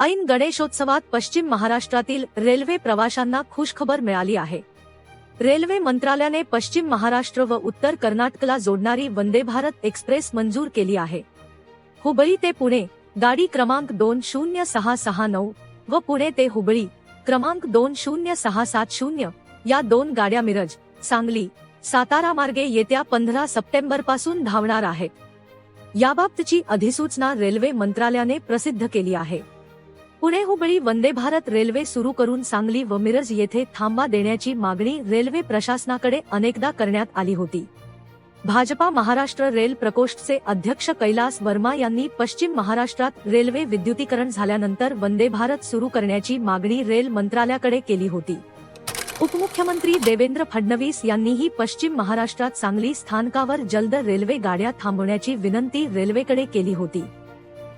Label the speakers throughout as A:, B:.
A: ऐन गणेशोत्सवात पश्चिम महाराष्ट्रातील रेल्वे प्रवाशांना खुशखबर मिळाली आहे. रेल्वे मंत्रालयाने पश्चिम महाराष्ट्र व उत्तर कर्नाटकला जोडणारी वंदे भारत एक्सप्रेस मंजूर केली आहे. हुबळी ते पुणे गाडी क्रमांक दोन शून्य सहा सहा नऊ व पुणे ते हुबळी क्रमांक दोन शून्य सहा सात शून्य या दोन गाड्या मिरज सांगली सातारा मार्गे येत्या पंधरा सप्टेंबरपासून धावणार आहेत याबाबतची अधिसूचना रेल्वे मंत्रालयाने प्रसिद्ध केली आहे. पुणे हुबळी वंदे भारत रेल्वे सुरू करून सांगली व मिरज येथे थांबा देण्याची मागणी रेल्वे प्रशासनाकडे अनेकदा करण्यात आली होती. भाजपा महाराष्ट्र रेल प्रकोष्ठचे अध्यक्ष कैलास वर्मा यांनी पश्चिम महाराष्ट्रात रेल्वे विद्युतीकरण झाल्यानंतर वंदे भारत सुरू करण्याची मागणी रेल मंत्रालयाकडे केली होती. उपमुख्यमंत्री देवेंद्र फडणवीस यांनीही पश्चिम महाराष्ट्रात सांगली स्थानकावर जलद रेल्वे गाड्या थांबवण्याची विनंती रेल्वेकडे केली होती.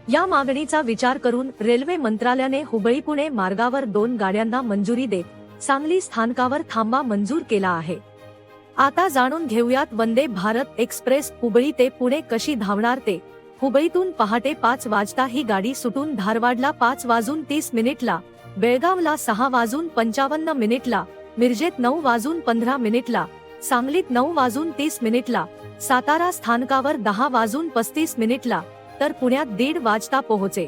A: या मागणीचा विचार करून रेल्वे मंत्रालयाने हुबळी पुणे मार्गावर दोन गाड्यांना मंजुरी देत सांगली स्थानकावर थांबा मंजूर केला आहे. आता जाणून घेऊयात वंदे भारत एक्सप्रेस हुबळी ते पुणे कशी धावणार ते. हुबळीतून पहाटे पाच वाजता ही गाडी सुटून धारवाडला पाच वाजून तीस मिनिटला बेळगावला सहा वाजून पंचावन्न मिनिटला मिरजेत नऊ वाजून पंधरा मिनिटला सांगलीत नऊ वाजून तीस मिनिटला सातारा स्थानकावर दहा वाजून पस्तीस मिनिटला तर पुण्यात दीड वाजता पोहोचे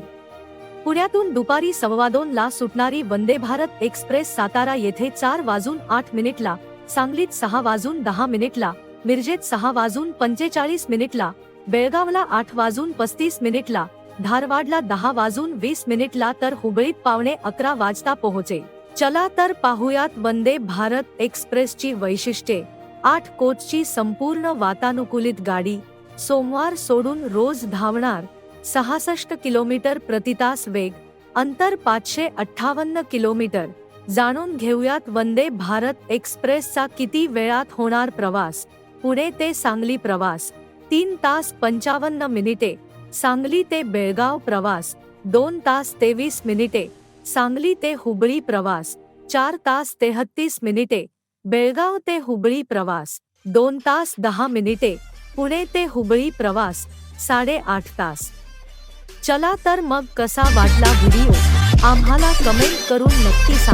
A: पुण्यातून दुपारी सव्वा दोन ला सुटणारी वंदे भारत एक्सप्रेस सातारा येथे चार वाजून आठ मिनिटला सांगलीत सहा वाजून दहा मिनिटला मिरजेत सहा वाजून पंचेचाळीस मिनिटला बेळगावला आठ वाजून पस्तीस मिनिटला धारवाडला दहा वाजून वीस मिनिटला तर हुबळीत पावणे अकरा वाजता पोहोचे चला तर पाहुयात वंदे भारत एक्सप्रेसची वैशिष्ट्ये. आठ कोचची संपूर्ण वातानुकूलित गाडी सोमवार सोडून रोज धावणार सहासष्ट किलोमीटर प्रतितास वेग अंतर पाचशे अठ्ठावन्न किलोमीटर. जाणून घेऊयात वंदे भारत एक्सप्रेसचा किती वेळात होणार प्रवास. पुणे ते सांगली प्रवास तीन तास पंचावन्न मिनिटे. सांगली ते बेळगाव प्रवास दोन तास तेवीस मिनिटे. सांगली ते हुबळी प्रवास चार तास तेहत्तीस मिनिटे. बेळगाव ते हुबळी प्रवास दोन तास दहा मिनिटे. पुणे ते हुबळी प्रवास साडेआठ तास. चला तर मग कसा वाटला व्हिडिओ? आम्हाला कमेंट करून नक्की सांगा.